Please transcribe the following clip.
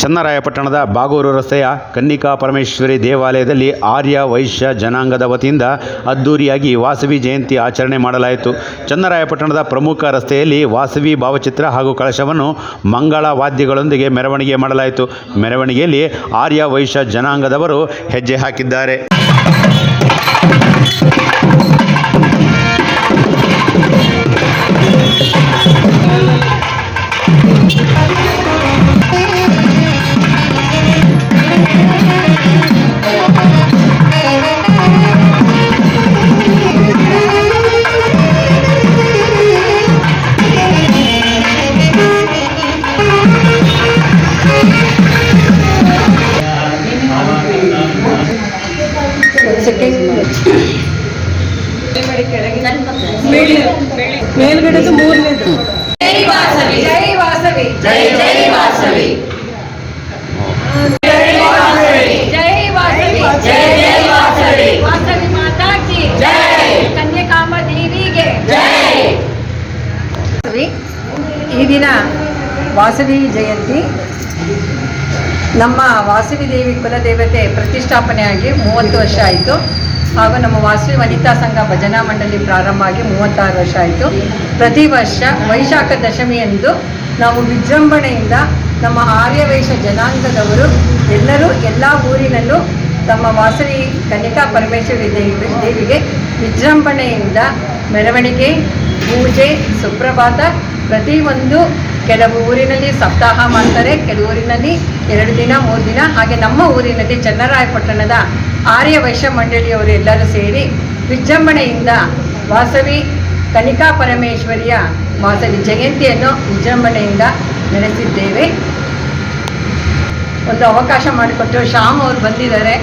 ಚನ್ನರಾಯಪಟ್ಟಣದ ಬಾಗೂರು ರಸ್ತೆಯ ಕನ್ನಿಕಾ ಪರಮೇಶ್ವರಿ ದೇವಾಲಯದಲ್ಲಿ ಆರ್ಯ ವೈಶ್ಯ ಜನಾಂಗದ ವತಿಯಿಂದ ಅದ್ದೂರಿಯಾಗಿ ವಾಸವಿ ಜಯಂತಿ ಆಚರಣೆ ಮಾಡಲಾಯಿತು. ಚನ್ನರಾಯಪಟ್ಟಣದ ಪ್ರಮುಖ ರಸ್ತೆಯಲ್ಲಿ ವಾಸವಿ ಭಾವಚಿತ್ರ ಹಾಗೂ ಕಳಶವನ್ನು ಮಂಗಳ ವಾದ್ಯಗಳೊಂದಿಗೆ ಮೆರವಣಿಗೆ ಮಾಡಲಾಯಿತು. ಮೆರವಣಿಗೆಯಲ್ಲಿ ಆರ್ಯ ವೈಶ್ಯ ಜನಾಂಗದವರು ಹೆಜ್ಜೆ ಹಾಕಿದ್ದಾರೆ. ಮೇಲ್ಗಡೆದು ಮೂರನೇದು ಜೈ ವಾಸವಿ ಜೈ ವಾಸವಿ ಜೈ ಜೈ ವಾಸವಿ ಜೈ ವಾಸವಿ ಜೈ ವಾಸವಿ ಜೈ ಜೈ ವಾಸವಿ ವಾಸವಿ ಮಾತಾ ಕಿ ಜೈ ಕನ್ಯಕಾಂಬ ದೇವಿಗೆ ಜೈ ವಾಸವಿ ಈ ದಿನ ವಾಸವಿ ಜಯಂತಿ ನಮ್ಮ ವಾಸವಿ ದೇವಿ ಕುಲದೇವತೆ ಪ್ರತಿಷ್ಠಾಪನೆಯಾಗಿ ಮೂವತ್ತು ವರ್ಷ ಆಯಿತು. ಹಾಗೂ ನಮ್ಮ ವಾಸವಿ ವನಿತಾ ಸಂಘ ಭಜನಾ ಮಂಡಳಿ ಪ್ರಾರಂಭ ಆಗಿ ಮೂವತ್ತಾರು ವರ್ಷ ಆಯಿತು. ಪ್ರತಿ ವರ್ಷ ವೈಶಾಖ ದಶಮಿಯಂದು ನಾವು ವಿಜೃಂಭಣೆಯಿಂದ ನಮ್ಮ ಆರ್ಯವೈಶ್ಯ ಜನಾಂಗದವರು ಎಲ್ಲರೂ ಎಲ್ಲ ಊರಿನಲ್ಲೂ ತಮ್ಮ ವಾಸವಿ ಕನಿಕಾ ಪರಮೇಶ್ವರಿ ದೇವಿ ದೇವಿಗೆ ವಿಜೃಂಭಣೆಯಿಂದ ಮೆರವಣಿಗೆ, ಪೂಜೆ, ಸುಪ್ರಭಾತ ಪ್ರತಿಯೊಂದು ಕೆಲವು ಊರಿನಲ್ಲಿ ಸಪ್ತಾಹ ಮಾಡ್ತಾರೆ ಕೆಲವು ಊರಿನಲ್ಲಿ ಎರಡು ದಿನ, ಮೂರು ದಿನ. ಹಾಗೆ ನಮ್ಮ ಊರಿನಲ್ಲಿ ಚನ್ನರಾಯಪಟ್ಟಣದ ಆರ್ಯ ವೈಶ್ಯ ಮಂಡಳಿಯವರು ಎಲ್ಲರೂ ಸೇರಿ ವಿಜೃಂಭಣೆಯಿಂದ ವಾಸವಿ ಕನಿಕಾ ಪರಮೇಶ್ವರಿಯ ವಾಸವಿ ಜಯಂತಿಯನ್ನು ವಿಜೃಂಭಣೆಯಿಂದ ನಡೆಸಿದ್ದೇವೆ. ಒಂದು ಅವಕಾಶ ಮಾಡಿಕೊಟ್ಟು ಶ್ಯಾಮ್ ಅವರು ಬಂದಿದ್ದಾರೆ.